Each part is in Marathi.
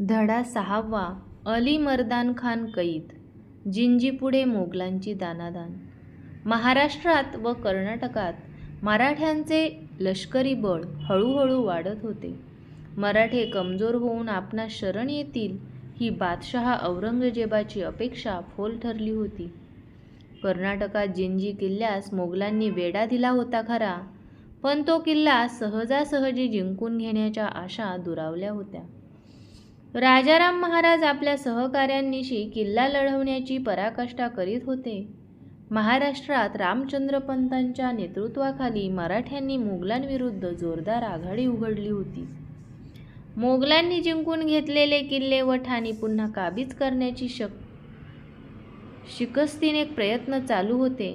धडा सहावा अली मर्दान खान कैद जिंजीपुढे मोगलांची दानादान. महाराष्ट्रात व कर्नाटकात मराठ्यांचे लष्करी बळ हळूहळू वाढत होते. मराठे कमजोर होऊन आपणास शरण येतील ही बादशहा औरंगजेबाची अपेक्षा फोल ठरली होती. कर्नाटकात जिंजी किल्ल्यास मोगलांनी वेढा दिला होता खरा पण तो किल्ला सहजासहजी जिंकून घेण्याच्या आशा दुरावल्या होत्या. राजाराम महाराज आपल्या सहकाऱ्यांनीशी किल्ला लढवण्याची पराकाष्ठा करीत होते. महाराष्ट्रात रामचंद्रपंतांच्या नेतृत्वाखाली मराठ्यांनी मोगलांविरुद्ध जोरदार आघाडी उघडली होती. मोगलांनी जिंकून घेतलेले किल्ले व ठाणी पुन्हा काबीज करण्याची शक शिकस्तीने प्रयत्न चालू होते.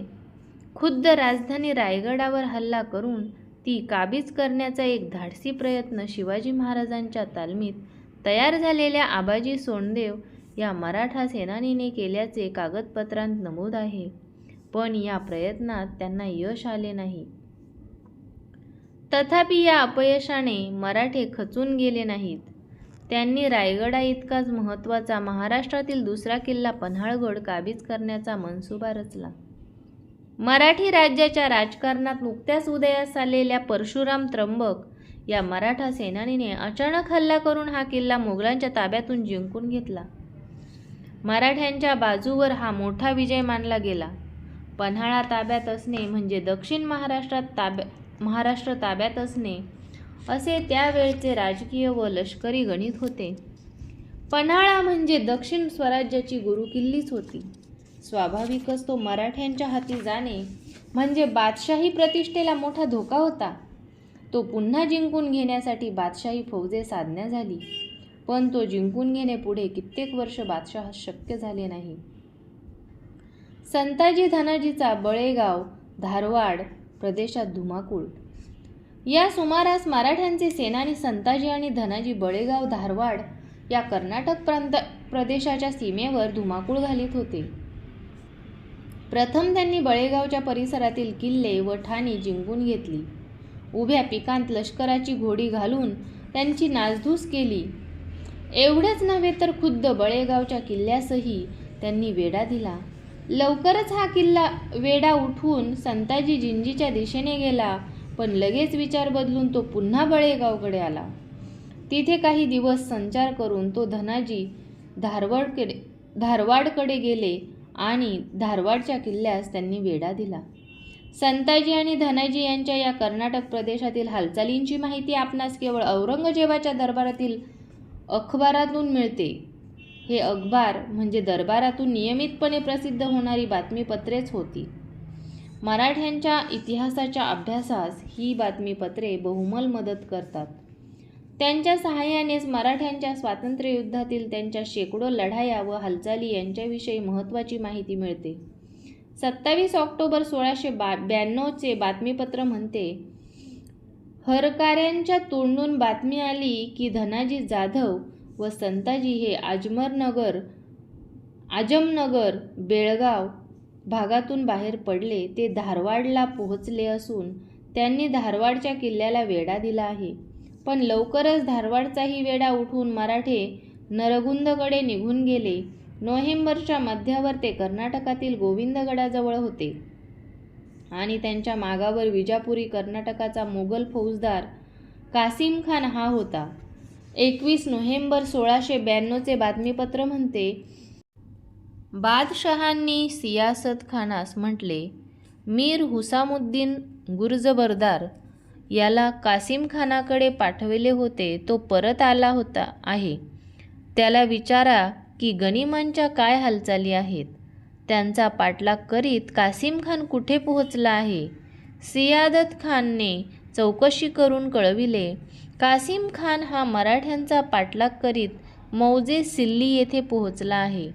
खुद्द राजधानी रायगडावर हल्ला करून ती काबीज करण्याचा एक धाडसी प्रयत्न शिवाजी महाराजांच्या तालमीत तयार झालेल्या आबाजी सोनदेव या मराठा सेनानीने केल्याचे कागदपत्रांत नमूद आहे. पण या प्रयत्नात त्यांना यश आले नाही. तथापि या अपयशाने मराठे खचून गेले नाहीत. त्यांनी रायगडा इतकाच महत्त्वाचा महाराष्ट्रातील दुसरा किल्ला पन्हाळगड काबीज करण्याचा मनसुबा रचला. मराठी राज्याच्या राजकारणात नुकत्याच उदयास आलेल्या परशुराम त्र्यंबक या मराठा सेनानीने अचानक हल्ला करून हा किल्ला मोगलांच्या ताब्यातून जिंकून घेतला. मराठ्यांच्या बाजूवर हा मोठा विजय मानला गेला. पन्हाळा ताब्यात असणे म्हणजे दक्षिण महाराष्ट्रात ताब्या महाराष्ट्र ताब्यात असणे असे त्यावेळचे राजकीय व लष्करी गणित होते. पन्हाळा म्हणजे दक्षिण स्वराज्याची गुरुकिल्लीच होती. स्वाभाविकच तो मराठ्यांच्या हाती जाणे म्हणजे बादशाही प्रतिष्ठेला मोठा धोका होता. तो पुन्हा जिंकून घेण्यासाठी बादशाही फौजे साधण्या झाली. पण तो जिंकून घेणे पुढे कित्येक वर्ष बादशाह शक्य झाले नाही. संताजी धनाजीचा बळेगाव धारवाड प्रदेशात धुमाकूळ. या सुमारास मराठ्यांचे सेनानी संताजी आणि धनाजी बळेगाव धारवाड या कर्नाटक प्रांत प्रदेशाच्या सीमेवर धुमाकूळ घालीत होते. प्रथम त्यांनी बळेगावच्या परिसरातील किल्ले व ठाणी जिंकून घेतली. उभ्या पिकांत लष्कराची घोडी घालून त्यांची नासधूस केली. एवढेच नव्हे तर खुद्द बळेगावच्या किल्ल्यासही त्यांनी वेढा दिला. लवकरच हा किल्ला वेढा उठवून संताजी जिंजीच्या दिशेने गेला पण लगेच विचार बदलून तो पुन्हा बळेगावकडे आला. तिथे काही दिवस संचार करून तो धनाजी धारवाडकडे धारवाडकडे गेले आणि धारवाडच्या किल्ल्यास त्यांनी वेढा दिला. संताजी आणि धनाजी यांच्या या कर्नाटक प्रदेशातील हालचालींची माहिती आपणास केवळ औरंगजेबाच्या दरबारातील अखबारातून मिळते. हे अखबार म्हणजे दरबारातून नियमितपणे प्रसिद्ध होणारी बातमीपत्रेच होती. मराठ्यांच्या इतिहासाच्या अभ्यासास ही बातमीपत्रे बहुमल मदत करतात. त्यांच्या सहाय्यानेच मराठ्यांच्या स्वातंत्र्ययुद्धातील त्यांच्या शेकडो लढाया व हालचाली यांच्याविषयी महत्त्वाची माहिती मिळते. सत्तावीस ऑक्टोबर सोळाशे बा ब्याण्णवचे बातमीपत्र म्हणते हरकाऱ्यांच्या तोंडून बातमी आली की धनाजी जाधव व संताजी हे आजमरनगर आजमनगर बेळगाव भागातून बाहेर पडले. ते धारवाडला पोहोचले असून त्यांनी धारवाडच्या किल्ल्याला वेढा दिला आहे. पण लवकरच धारवाडचाही वेढा उठून मराठे नरगुंदकडे निघून गेले. नोव्हेंबरच्या मध्यावर ते कर्नाटकातील गोविंदगडाजवळ होते. आणि त्यांच्या मागावर विजापुरी कर्नाटकाचा मोगल फौजदार कासिम खान हा होता. एकवीस नोव्हेंबर सोळाशे ब्याण्णवचे बातमीपत्र म्हणते बादशहांनी सियासत खानास म्हटले मीर हुसामुद्दीन गुर्जबरदार याला कासिम खानाकडे पाठविले होते तो परत आला होता आहे. त्याला विचारा की गनिमांच्या काय हालचाली आहेत? त्यांचा पाठलाग करीत कासिम खान कुठे पोहोचला आहे? सियादत खानने चौकशी करून कळविले कासिम खान हा मराठ्यांचा पाठलाग करीत मौजे सिल्ली येथे पोहोचला आहे.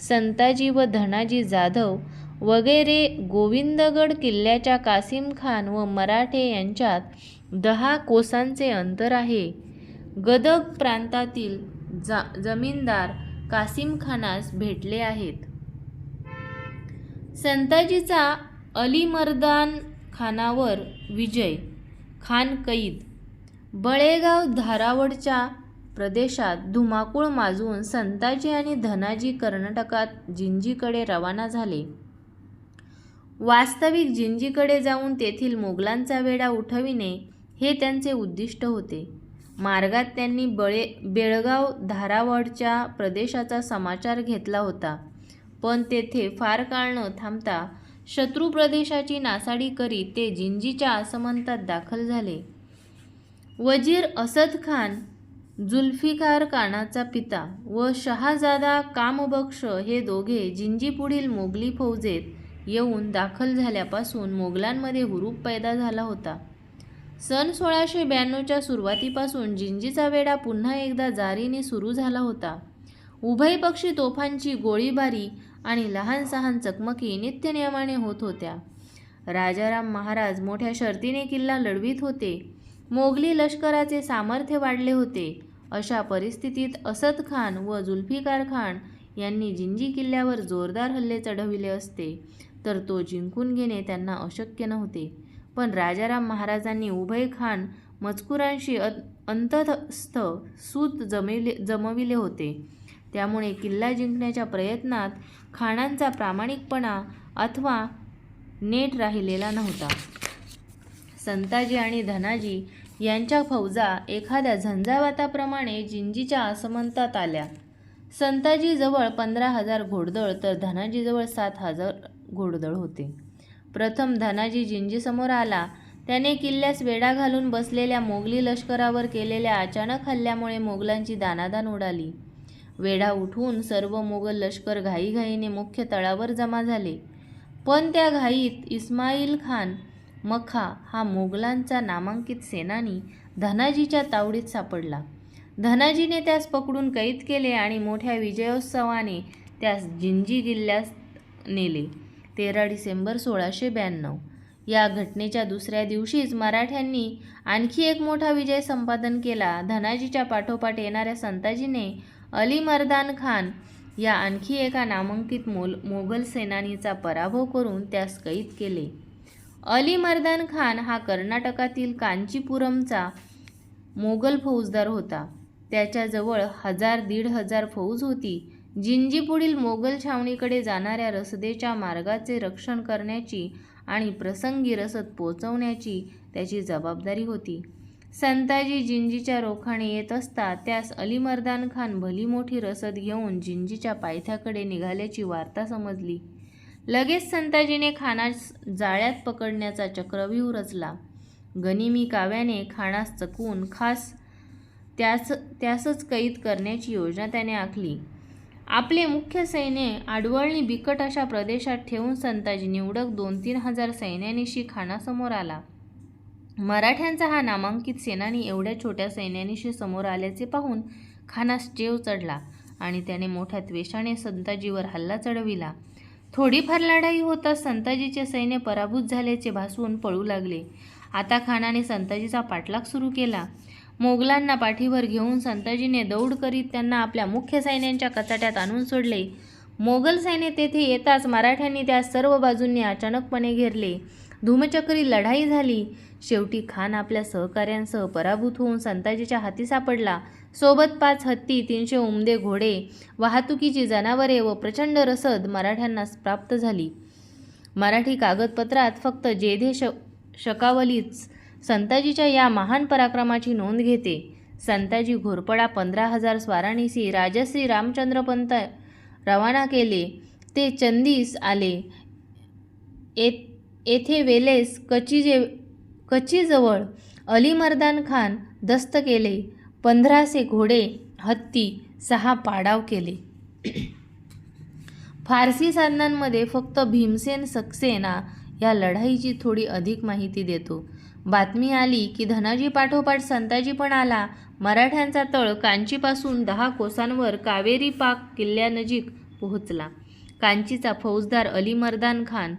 संताजी व धनाजी जाधव वगैरे गोविंदगड किल्ल्याच्या कासिम खान व मराठे यांच्यात दहा कोसांचे अंतर आहे. गदग प्रांतातील जा जमीनदार कासिम खानास भेटले आहेत संताजीचा अलीमर्दान खानावर विजय खान कैद बळेगाव धारावडच्या प्रदेशात धुमाकूळ माजवून संताजी आणि धनाजी कर्नाटकात जिंजीकडे रवाना झाले. वास्तविक जिंजीकडे जाऊन तेथील मोगलांचा वेढा उठविणे हे त्यांचे उद्दिष्ट होते. मार्गात त्यांनी बळे बेळगाव धारावडच्या प्रदेशाचा समाचार घेतला होता, पण तेथे फार काळ न थांबता शत्रू प्रदेशाची नासाडी करीत ते जिंजीच्या आसमंतात दाखल झाले. वजीर असद खान जुल्फिकार कानाचा पिता व शहाजादा कामबक्ष हे दोघे जिंजीपुढील मोगली फौजेत येऊन दाखल झाल्यापासून मोगलांमध्ये हुरूप पैदा झाला होता. सन सोळाशे ब्याण्णवच्या सुरुवातीपासून जिंजीचा वेढा पुन्हा एकदा जारीने सुरू झाला होता. उभयपक्षी तोफांची गोळीबारी आणि लहान-सहान चकमकी नित्यनियमाने होत होत्या. राजाराम महाराज मोठ्या शर्तीने किल्ला लढवीत होते. मोगली लष्कराचे सामर्थ्य वाढले होते. अशा परिस्थितीत असद खान व जुल्फिकार खान यांनी जिंजी किल्ल्यावर जोरदार हल्ले चढविले असते तर तो जिंकून घेणे त्यांना अशक्य नव्हते. पण राजाराम महाराजांनी उभय खान मजकुरांशी अंतस्थ सूत जमिले जमविले होते. त्यामुळे किल्ला जिंकण्याच्या प्रयत्नात खानांचा प्रामाणिकपणा अथवा नेट राहिलेला नव्हता. संताजी आणि धनाजी यांच्या फौजा एखाद्या झंझावाताप्रमाणे जिंजीच्या आसमंतात आल्या. संताजीजवळ पंधरा हजार घोडदळ तर धनाजीजवळ सात हजार घोडदळ होते. प्रथम धनाजी जिंजीसमोर आला. त्याने किल्ल्यास वेढा घालून बसलेल्या मोगली लष्करावर केलेल्या अचानक हल्ल्यामुळे मोगलांची दानादान उडाली. वेढा उठवून सर्व मोगल लष्कर घाईघाईने मुख्य तळावर जमा झाले. पण त्या घाईत इस्माईल खान मखा हा मोगलांचा नामांकित सेनानी धनाजीच्या तावडीत सापडला. धनाजीने त्यास पकडून कैद केले आणि मोठ्या विजयोत्सवाने त्यास जिंजी किल्ल्यास नेले. तेरा डिसेंबर सोळाशे ब्याण्णव या घटनेच्या दुसऱ्या दिवशीच मराठ्यांनी आणखी एक मोठा विजय संपादन केला. धनाजीच्या पाठोपाठ येणाऱ्या संताजीने अली मर्दान खान या आणखी एका नामांकित मोल मोगल सेनानीचा पराभव करून त्यास कैद केले. अली मर्दान खान हा कर्नाटकातील कांचीपुरमचा मोगल फौजदार होता. त्याच्याजवळ हजार-दीड हजार फौज होती. जिंजी पुढील मोगल छावणीकडे जाणाऱ्या रसदेच्या मार्गाचे रक्षण करण्याची आणि प्रसंगी रसद पोचवण्याची त्याची जबाबदारी होती. संताजी जिंजीच्या रोखाने येत असता त्यास अलीमर्दानखान भलीमोठी रसद घेऊन जिंजीच्या पायथ्याकडे निघाल्याची वार्ता समजली. लगेच संताजीने खानास जाळ्यात पकडण्याचा चक्रव्यूह रचला. गनिमी काव्याने खानास चकवून खास त्यासच कैद करण्याची योजना त्याने आखली. आपले मुख्य सैन्य आडवळणी बिकट अशा प्रदेशात ठेवून संताजी निवडक दोन-तीन हजार सैन्यानिशी खानासमोर आला. मराठ्यांचा हा नामांकित सेनानी एवढ्या छोट्या सैन्यानिशी समोर आल्याचे पाहून खानास चेव चढला आणि त्याने मोठ्या त्वेषाने संताजीवर हल्ला चढविला. थोडीफार लढाई होताच संताजीचे सैन्य पराभूत झाल्याचे भासवून पळू लागले. आता खानाने संताजीचा पाठलाग सुरू केला. मोगलांना पाठीवर घेऊन संताजीने दौड करीत त्यांना आपल्या मुख्य सैन्यांच्या कचाट्यात आणून सोडले. मोगल सैन्य तेथे येताच मराठ्यांनी त्या सर्व बाजूंनी अचानकपणे घेरले. धूमचक्री लढाई झाली. शेवटी खान आपल्या सहकाऱ्यांसह पराभूत होऊन संताजीच्या हाती सापडला. सोबत पाच हत्ती, तीनशे उमदे घोडे, वाहतुकीची जनावरे व प्रचंड रसद मराठ्यांना प्राप्त झाली. मराठी कागदपत्रात फक्त जेधे श शकावलीच संताजीच्या या महान पराक्रमाची नोंद घेते. संताजी घोरपडा पंधरा हजार स्वारांनिशी राजश्री रामचंद्रपंत रवाना केले. ते चंदीस आले. येथे वेलेस कचीजवळ खान दस्त केले. पंधरासे घोडे, हत्ती, सहा पाडाव केले. फारसी साधनांमध्ये फक्त भीमसेन सक्सेना या लढाईची थोडी अधिक माहिती देतो. बातमी आली की धनाजी पाठोपाठ संताजी पण आला. मराठ्यांचा तळ कांचीपासून दहा कोसांवर कावेरीपाक किल्ल्यानजीक पोहोचला. कांचीचा फौजदार अलीमर्दानखान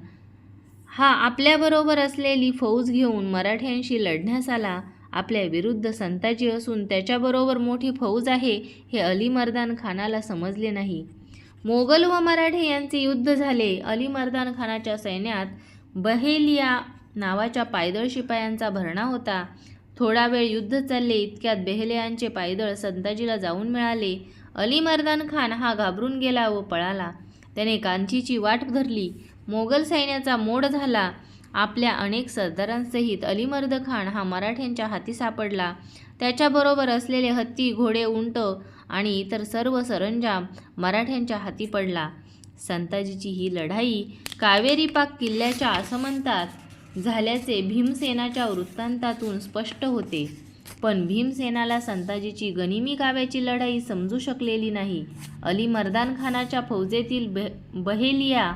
हा आपल्याबरोबर असलेली फौज घेऊन मराठ्यांशी लढण्यास आला. आपल्या विरुद्ध संताजी असून त्याच्याबरोबर मोठी फौज आहे हे अलीमर्दानखानाला समजले नाही. मोगल व मराठे यांचे युद्ध झाले. अलीमर्दानखानाच्या सैन्यात बहेलिया नावाच्या पायदळ शिपायांचा भरणा होता. थोडा वेळ युद्ध चालले इतक्यात बेहलेयांचे पायदळ संताजीला जाऊन मिळाले. अली मर्दान खान हा घाबरून गेला व पळाला. त्याने कांचीची वाट धरली. मोगल सैन्याचा मोड झाला. आपल्या अनेक सरदारांसहित अलीमर्द खान हा मराठ्यांच्या हाती सापडला. त्याच्याबरोबर असलेले हत्ती घोडे उंट आणि इतर सर्व सरंजाम मराठ्यांच्या हाती पडला. संताजीची ही लढाई कावेरीपाक किल्ल्याच्या असं म्हणतात झाल्याचे भीमसेनाच्या वृत्तांतातून स्पष्ट होते. पण भीमसेनाला संताजीची गनिमी काव्याची लढाई समजू शकलेली नाही. अली मर्दान खानाच्या फौजेतील बे बहेलिया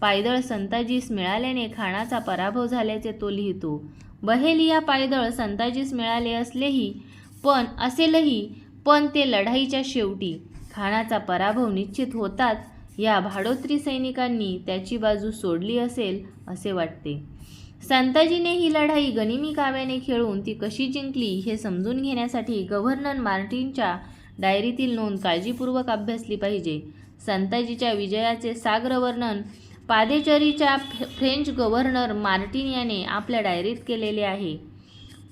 पायदळ संताजीस मिळाल्याने खानाचा पराभव झाल्याचे तो लिहितो. बहेलिया पायदळ संताजीस मिळाले असलेही पण असेलही पण ते लढाईच्या शेवटी खानाचा पराभव निश्चित होताच या भाडोत्री सैनिकांनी त्याची बाजू सोडली असेल असे वाटते. संताजीने ही लढाई गनिमी काव्याने खेळून ती कशी जिंकली हे समजून घेण्यासाठी गव्हर्नर मार्टिनच्या डायरीतील नोंद काळजीपूर्वक अभ्यासली पाहिजे. संताजीच्या विजयाचे साग्र वर्णन पादेचरीच्या फ्रेंच गव्हर्नर मार्टिन याने आपल्या डायरीत केलेले आहे.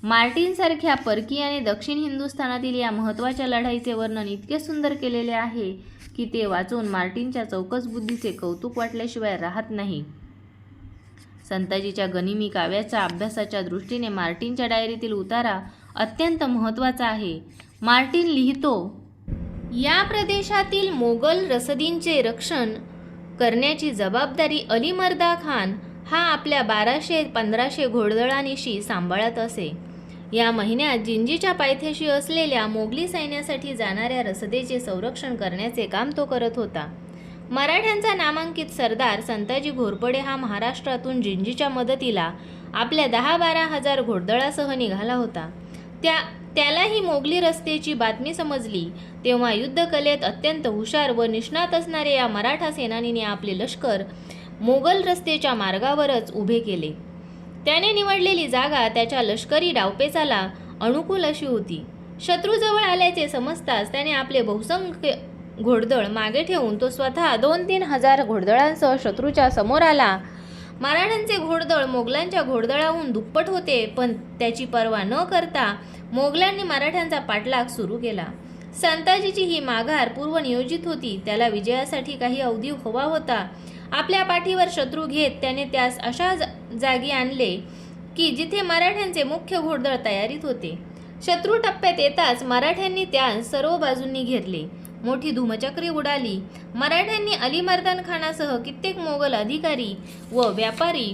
मार्टिनसारख्या परकीयाने दक्षिण हिंदुस्थानातील या महत्त्वाच्या लढाईचे वर्णन इतके सुंदर केलेले आहे की ते वाचून मार्टिनच्या चौकस बुद्धीचे कौतुक वाटल्याशिवाय राहत नाही. संताजीच्या गनिमी काव्याच्या अभ्यासाच्या दृष्टीने मार्टिनच्या डायरीतील उतारा अत्यंत महत्त्वाचा आहे. मार्टिन लिहितो या प्रदेशातील मोगल रसदींचे रक्षण करण्याची जबाबदारी अलीमर्दा खान हा आपल्या बाराशे पंधराशे घोडदळांनीशी सांभाळत असे. या महिन्यात जिंजीच्या पायथ्याशी असलेल्या मोगली सैन्यासाठी जाणाऱ्या रसदेचे संरक्षण करण्याचे काम तो करत होता. मराठ्यांचा नामांकित सरदार संताजी घोरपडे हा महाराष्ट्रातून जिंजीच्या मदतीला आपल्या दहा बारा हजार घोडदळासह निघाला होता. त्या त्यालाही मोगली रस्त्याची बातमी समजली. तेव्हा युद्धकलेत अत्यंत हुशार व निष्णात असणारे या मराठा सेनानीने आपले लष्कर मोगल रस्त्याच्या मार्गावरच उभे केले. त्याने निवडलेली जागा त्याच्या लष्करी डावपेचाला अनुकूल अशी होती. शत्रूजवळ आल्याचे समजताच त्याने आपले बहुसंख्य घोडदळ मागे ठेवून तो स्वतः दोन तीन हजार घोडदळांसह शत्रूच्या समोर आला. मराठ्यांचे घोडदळ मोगलांच्या घोडदळाहून दुप्पट होते पण त्याची पर्वा न करता मोगलांनी मराठ्यांचा पाठलाग सुरू केला. संताजीची ही माघार पूर्वनियोजित होती. त्याला विजयासाठी काही अवधी हवा होता. आपल्या पाठीवर शत्रू घेत त्याने त्यास अशा जा- जागी आणले की जिथे मराठ्यांचे मुख्य घोडदळ तयारीत होते. शत्रू टप्प्यात येताच मराठ्यांनी त्यास सर्व बाजूंनी घेरले. मोठी धूमचक्री उडाली. मराठ्यांनी अलीमर्दान खानासह कित्येक मोगल अधिकारी व व्यापारी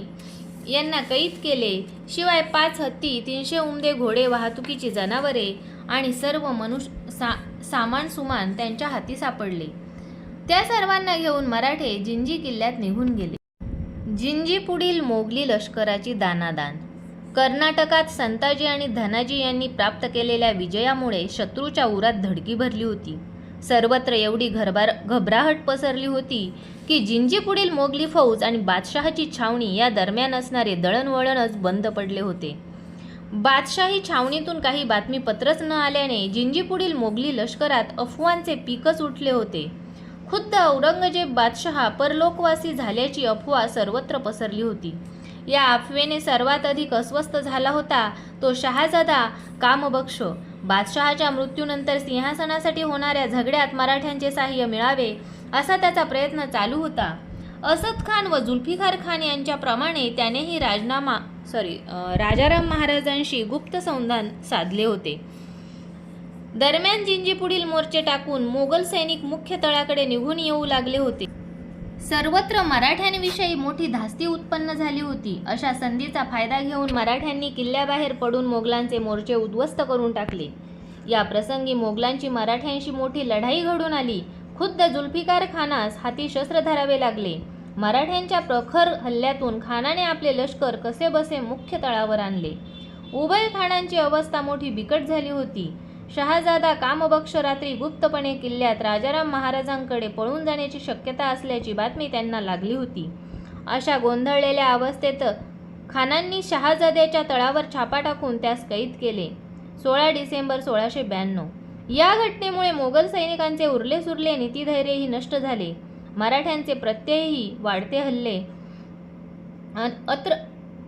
यांना कैद केले. शिवाय पाच हत्ती तीनशे उमदे घोडे वाहतुकीची जनावरे आणि सर्व मनुष्य सा सामान सुमान त्यांच्या हाती सापडले. त्या सर्वांना घेऊन मराठे जिंजी किल्ल्यात निघून गेले. जिंजी पुढील मोगली लष्कराची दानादान. कर्नाटकात संताजी आणि धनाजी यांनी प्राप्त केलेल्या विजयामुळे शत्रूच्या उरात धडकी भरली होती. सर्वत्र एवढी घरबार घबराहट पसरली होती की जिंजी पुढील मोगली फौज आणि बादशहाची छावणी या दरम्यान असणारे दळणवळणच बंद पडले होते. बादशाही छावणीतून काही बातमीपत्रच न आल्याने जिंजीपुढील मोगली लष्करात अफवांचे पीकच उठले होते. खुद्द औरंगजेब बादशहा परलोकवासी झाल्याची अफवा सर्वत्र पसरली होती. या अफवेने सर्वात अधिक अस्वस्थ झाला होता तो शहाजादा कामबक्ष बादशहाच्या मृत्यूनंतर सिंहासनासाठी होणाऱ्या झगड्यात मराठ्यांचे सहाय्य मिळावे असा त्याचा प्रयत्न चालू होता. असद खान व जुल्फिकार खान यांच्याप्रमाणे त्यानेही राजनामा सॉरी राजाराम महाराजांशी गुप्त संधान साधले होते. दरम्यान जिंजी पुढील मोर्चे टाकून मोगल सैनिक मुख्य तळाकडे निघून येऊ लागले होते. सर्वत्र मराठ्यांविषयी मोठी धास्ती उत्पन्न झाली होती. अशा संधीचा फायदा घेऊन मराठ्यांनी किल्ल्याबाहेर पडून मोगलांचे मोर्चे उद्ध्वस्त करून टाकले. या प्रसंगी मोगलांची मराठ्यांशी मोठी लढाई घडून आली. खुद्द जुल्फिकार खानास हाती शस्त्र धरावे लागले. मराठ्यांच्या प्रखर हल्ल्यातून खानाने आपले लष्कर कसे बसे मुख्य तळावर आणले. उभय खानांची अवस्था मोठी बिकट झाली होती. शहाजादा कामबक्ष रात्री गुप्तपणे किल्ल्यात राजाराम महाराजांकडे पळून जाण्याची शक्यता असल्याची बातमी त्यांना लागली होती. अशा गोंधळलेल्या अवस्थेत खानांनी शहाजाद्याच्या तळावर छापा टाकून त्यास कैद केले. सोळा डिसेंबर सोळाशे ब्याण्णव. या घटनेमुळे मोगल सैनिकांचे उरले सुरले नीतिधैर्यही नष्ट झाले. मराठ्यांचे प्रत्ययही वाढते हल्ले. अत्र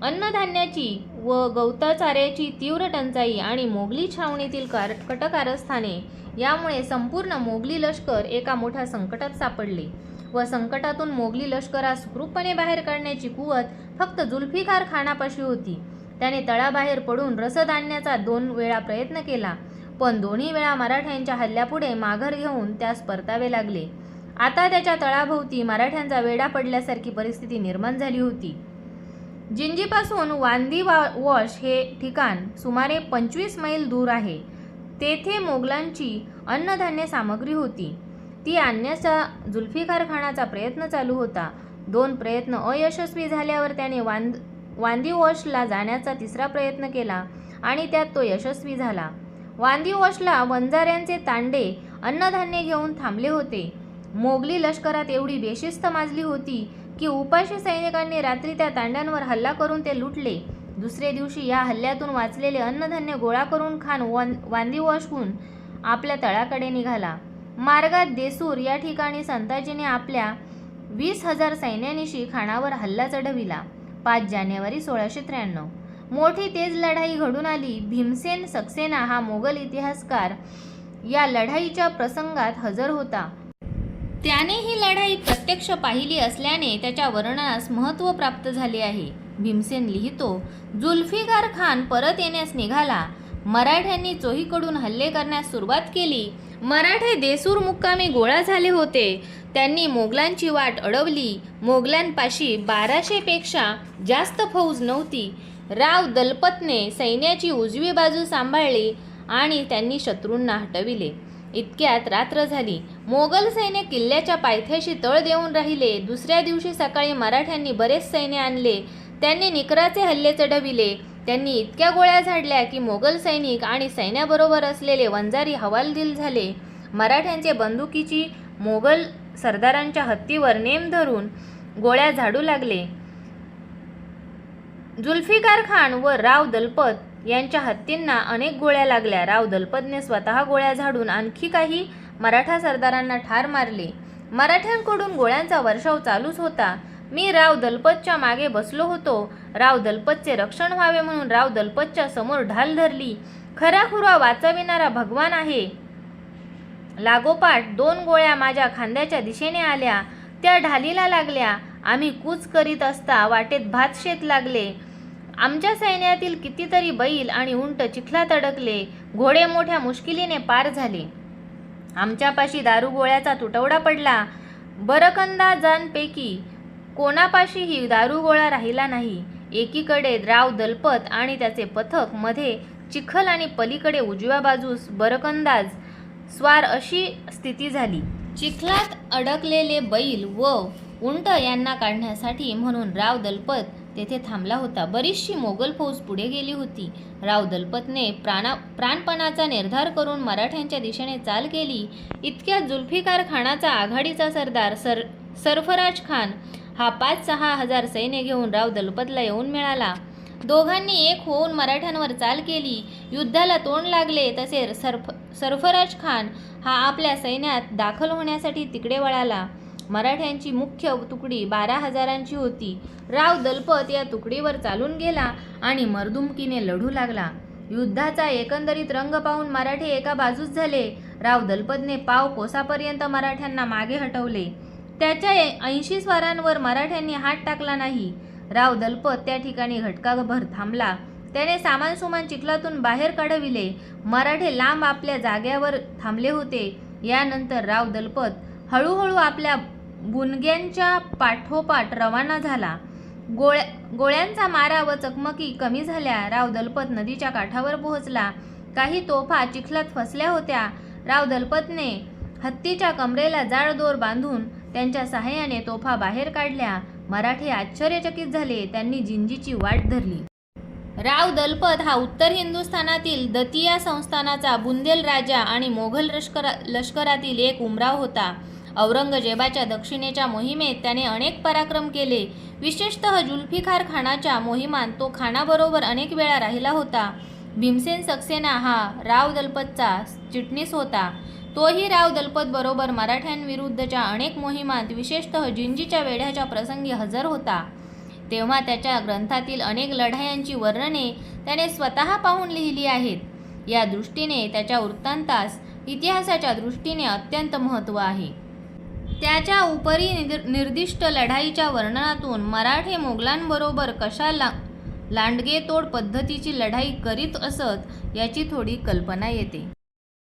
अन्नधान्याची व गवताचाऱ्याची तीव्र टंचाई आणि मोगली छावणीतील कार कटकारस्थाने यामुळे संपूर्ण मोगली लष्कर एका मोठ्या संकटात सापडले व संकटातून मोगली लष्करास सुखरूपपणे बाहेर काढण्याची कुवत फक्त जुल्फिकार खानापाशी होती. त्याने तळाबाहेर पडून रसद आणण्याचा दोन वेळा प्रयत्न केला पण दोन्ही वेळा मराठ्यांच्या हल्ल्यापुढे माघार घेऊन त्यास परतावे लागले. आता त्याच्या तळाभोवती मराठ्यांचा वेढा पडल्यासारखी परिस्थिती निर्माण झाली होती. जिंजीपासून वांदी वा वॉश हे ठिकाण सुमारे पंचवीस मैल दूर आहे. तेथे मोगलांची अन्नधान्य सामग्री होती. ती आणण्याचा जुल्फिकार खानाचा प्रयत्न चालू होता. दोन प्रयत्न अयशस्वी झाल्यावर त्याने वांद वांदी वॉशला जाण्याचा तिसरा प्रयत्न केला आणि त्यात तो यशस्वी झाला. वांदी वॉशला वंजाऱ्यांचे तांडे अन्नधान्य घेऊन थांबले होते. मोगली लष्करात एवढी बेशिस्त माजली होती की उपाशी सैनिकांनी रात्री त्या तांड्यांवर हल्ला करून ते लुटले. दुसरे दिवशी या हल्ल्यातून वाचलेले अन्नधान्य गोळा करून खान वन वांदी वॉशहून आपल्या तळाकडे निघाला. मार्गात देसूर या ठिकाणी संताजीने आपल्या वीस हजार सैन्यानिशी खानावर हल्ला चढविला. पाच जानेवारी सोळाशे त्र्याण्णव. मोठी तेज लढाई घडून आली. भीमसेन सक्सेना हा मोगल इतिहासकार या लढाईच्या प्रसंगात हजर होता. त्याने ही लढाई प्रत्यक्ष पाहिली असल्याने त्याच्या वर्णनास महत्त्व प्राप्त झाले आहे. भीमसेन लिहितो जुल्फिकार खान परत येण्यास निघाला. मराठ्यांनी चोहीकडून हल्ले करण्यास सुरुवात केली. मराठे देसूर मुक्कामी गोळा झाले होते. त्यांनी मोगलांची वाट अडवली. मोगलांपाशी बाराशेपेक्षा जास्त फौज नव्हती. राव दलपतने सैन्याची उजवी बाजू सांभाळली आणि त्यांनी शत्रूंना हटविले. इतक्यात रात्र झाली. मोगल सैन्य किल्ल्याच्या पायथ्याशी तळ देऊन राहिले. दुसऱ्या दिवशी सकाळी मराठ्यांनी बरेच सैन्य आणले. त्यांनी निकराचे हल्ले चढविले. त्यांनी इतक्या गोळ्या झाडल्या की मोगल सैनिक आणि सैन्याबरोबर असलेले वंजारी हवालदिल झाले. मराठ्यांचे बंदुकीची मोगल सरदारांच्या हत्तीवर नेम धरून गोळ्या झाडू लागले. जुल्फिकार खान व राव दलपत यांच्या हत्तींना अनेक गोळ्या लागल्या. राव दलपतने स्वतः गोळ्या झाडून आणखी काही मराठा सरदारांना ठार मारले. मराठ्यांकडून गोळ्यांचा वर्षाव चालूच होता. मी राव दलपतच्या मागे बसलो होतो. राव दलपतचे रक्षण व्हावे म्हणून राव दलपतच्या समोर ढाल धरली. खराखुरा वाचविणारा भगवान आहे. लागोपाठ दोन गोळ्या माझ्या खांद्याच्या दिशेने आल्या. त्या ढालीला लागल्या. आम्ही कूच करीत असता वाटेत भात शेत लागले. आमच्या सैन्यातील कितीतरी बैल आणि उंट चिखलात अडकले घोडे मोठ्या मुश्किलीने पार झाले. आमच्यापाशी दारुगोळ्याचा तुटवडा पडला. बरकंदाजांपैकी कोणापाशीही दारुगोळा राहिला नाही. एकीकडे राव दलपत आणि त्याचे पथकमध्ये चिखल आणि पलीकडे उजव्या बाजूस बरकंदाज स्वार अशी स्थिती झाली. चिखलात अडकलेले बैल व उंट यांना काढण्यासाठी म्हणून राव दलपत तेथे थांबला होता. बरीचशी मोगल फौज पुढे गेली होती. राव दलपतने प्राणा प्राणपणाचा निर्धार करून मराठ्यांच्या दिशेने चाल केली. इतक्या जुल्फिकार खानाचा आघाडीचा सरदार सर सरफराज खान हा पाच सहा हजार सैन्य घेऊन राव दलपतला येऊन मिळाला. दोघांनी एक होऊन मराठ्यांवर चाल केली. युद्धाला तोंड लागले तसे सरफ सरफराज खान हा आपल्या सैन्यात दाखल होण्यासाठी तिकडे वळाला. मराठ्यांची मुख्य तुकडी बारा हजारांची होती. राव दलपत या तुकडीवर चालून गेला आणि मर्दुमकीने लढू लागला. युद्धाचा एकंदरीत रंग पाहून मराठे एका बाजूस झाले. राव दलपतने पाव कोसापर्यंत मराठ्यांना मागे हटवले. त्याच्या ऐंशी स्वारांवर मराठ्यांनी हात टाकला नाही. राव दलपत त्या ठिकाणी घटकाभर थांबला. त्याने सामान सुमान चिखलातून बाहेर काढविले. मराठे लांब आपल्या जाग्यावर थांबले होते. यानंतर राव दलपत हळूहळू आपल्या बुनग्यांच्या पाठोपाठ रवाना झाला. गोळ्या गोळ्यांचा मारा व चकमकी कमी झाल्या. राव दलपत नदीच्या काठावर पोहोचला. काही तोफा चिखलात फसल्या होत्या. राव दलपतने हत्तीच्या कमरेला जाड दोर बांधून त्यांच्या सहाय्याने तोफा बाहेर काढल्या. मराठे आश्चर्यचकित झाले. त्यांनी जिंजीची वाट धरली. राव दलपत हा उत्तर हिंदुस्थानातील दतिया संस्थानाचा बुंदेल राजा आणि मोघल लष्करा लष्करातील एक उमराव होता. औरंगजेबाच्या दक्षिणेच्या मोहिमेत त्याने अनेक पराक्रम केले. विशेषतः जुल्फिकार खानाच्या मोहिमात तो खानाबरोबर अनेक वेळा राहिला होता. भीमसेन सक्सेना हा राव दलपतचा चिटणीस होता. तोही राव दलपत बरोबर मराठ्यांविरुद्धच्या अनेक मोहिमात विशेषतः जिंजीच्या वेढ्याच्या प्रसंगी हजर होता. तेव्हा त्याच्या ग्रंथातील अनेक लढायांची वर्णने त्याने स्वतः पाहून लिहिली आहेत. या दृष्टीने त्याच्या वृत्तांतास इतिहासाच्या दृष्टीने अत्यंत महत्त्व आहे. त्याच्या उपरी निर्दिष्ट लढाईच्या वर्णनातून मराठे मोगलांबरोबर कशा ला लांडगेतोड पद्धतीची लढाई करीत असत याची थोडी कल्पना येते.